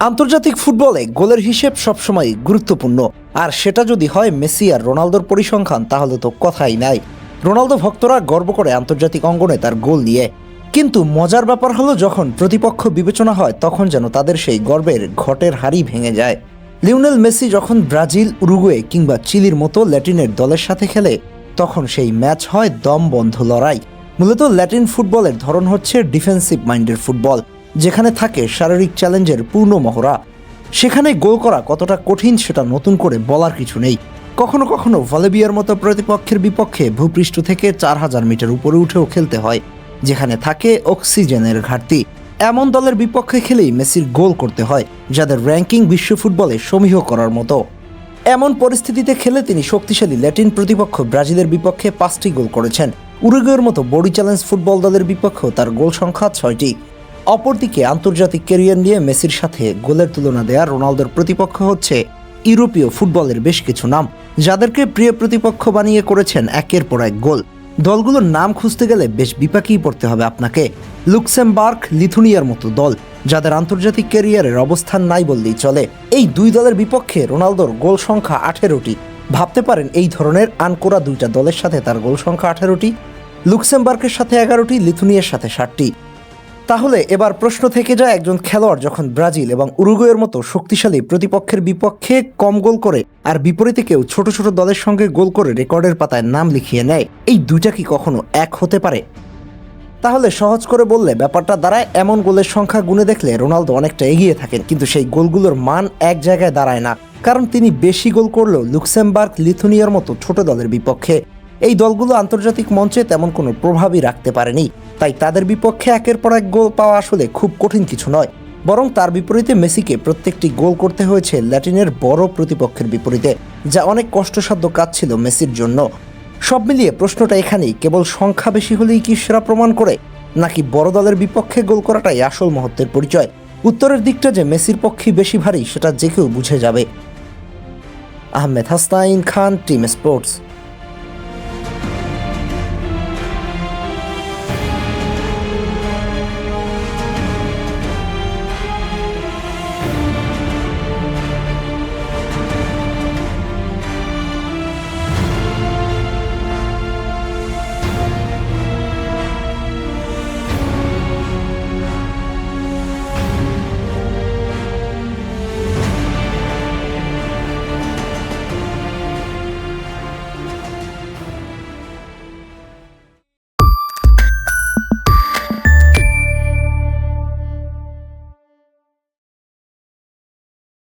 আন্তর্জাতিক ফুটবলে গোলের হিসেব সবসময় গুরুত্বপূর্ণ। আর সেটা যদি হয় মেসি আর রোনালদোর পরিসংখ্যান, তাহলে তো কথাই নাই। রোনালদো ভক্তরা গর্ব করে আন্তর্জাতিক অঙ্গনে তার গোল নিয়ে। কিন্তু মজার ব্যাপার হলো, যখন প্রতিপক্ষ বিবেচনা হয়, তখন যেন তাদের সেই গর্বের ঘটের হাড়ি ভেঙে যায়। লিওনেল মেসি যখন ব্রাজিল, উরুগুয়ে কিংবা চিলির মতো ল্যাটিনের দলের সাথে খেলে, তখন সেই ম্যাচ হয় দম বন্ধ লড়াই। মূলত ল্যাটিন ফুটবলের ধরন হচ্ছে ডিফেন্সিভ মাইন্ডের ফুটবল। যেখানে থাকে শারীরিক চ্যালেঞ্জের পূর্ণ মহড়া, সেখানে গোল করা কতটা কঠিন সেটা নতুন করে বলার কিছু নেই। কখনো কখনো ভলেবিয়ার মতো প্রতিপক্ষের বিপক্ষে ভূপৃষ্ঠ থেকে চার হাজার মিটার উপরে উঠেও খেলতে হয়, যেখানে থাকে অক্সিজেনের ঘাটতি। এমন দলের বিপক্ষে খেলেই মেসির গোল করতে হয়, যাদের র্যাঙ্কিং বিশ্ব ফুটবলে সমীহ করার মতো। এমন পরিস্থিতিতে খেলে তিনি শক্তিশালী ল্যাটিন প্রতিপক্ষ ব্রাজিলের বিপক্ষে পাঁচটি গোল করেছেন। উরুগুয়ের মতো বডি চ্যালেঞ্জ ফুটবল দলের বিপক্ষেও তার গোল সংখ্যা ছয়টি। অপরদিকে আন্তর্জাতিক ক্যারিয়ার নিয়ে মেসির সাথে গোলের তুলনা দেয়া রোনালদোর প্রতিপক্ষ হচ্ছে ইউরোপীয় ফুটবলের বেশ কিছু নাম, যাদেরকে প্রিয় প্রতিপক্ষ বানিয়ে করেছেন একের পর এক গোল। দলগুলোর নাম খুঁজতে গেলে বেশ বিপাকেই পড়তে হবে আপনাকে। লুক্সেমবার্গ, লিথুনিয়ার মতো দল, যাদের আন্তর্জাতিক ক্যারিয়ারের অবস্থান নাই বললেই চলে। এই দুই দলের বিপক্ষে রোনালদোর গোল সংখ্যা আঠেরোটি। ভাবতে পারেন এই ধরনের আনকোরা দুইটা দলের সাথে তার গোল সংখ্যা আঠেরোটি, লুক্সেমবার্গের সাথে এগারোটি, লিথুনিয়ার সাথে ষাটটি। তাহলে এবার প্রশ্ন থেকে যায় একজন খেলোয়াড় যখন ব্রাজিল এবং উরুগুয়ের মতো শক্তিশালী প্রতিপক্ষের বিপক্ষে কম গোল করে আর বিপরীতে কেউ ছোট ছোট দলের সঙ্গে গোল করে রেকর্ডের পাতায় নাম লিখিয়ে নেয়, এই দুইটা কি কখনো এক হতে পারে? তাহলে সহজ করে বললে ব্যাপারটা দাঁড়ায়, এমন গোলের সংখ্যা গুনে দেখলে রোনালদো অনেকটা এগিয়ে থাকেন, কিন্তু সেই গোলগুলোর মান এক জায়গায় দাঁড়ায় না, কারণ তিনি বেশি গোল করলেও লুক্সেমবার্গ লিথুনিয়ার মতো ছোট দলের বিপক্ষে। এই দলগুলো আন্তর্জাতিক মঞ্চে তেমন কোনো প্রভাবই রাখতে পারেনি। তাই তাদের বিপক্ষে একের পর এক গোল পাওয়া আসলে খুব কঠিন কিছু নয়। বরং তার বিপরীতে মেসিকে প্রত্যেকটি গোল করতে হয়েছে ল্যাটিনের বড় প্রতিপক্ষের বিপরীতে, যা অনেক কষ্টসাধ্য কাজ ছিল মেসির জন্য। সব মিলিয়ে প্রশ্নটা এখানেই, কেবল সংখ্যা বেশি হলেই কি সেরা প্রমাণ করে? নাকি বড় দলের বিপক্ষে গোল করাটাই আসল মহত্বের পরিচয়? উত্তরের দিকটা যে মেসির পক্ষে বেশি ভারী, সেটা যে কেউ বুঝে যাবে। Ahmed Hasnain Khan, team sports.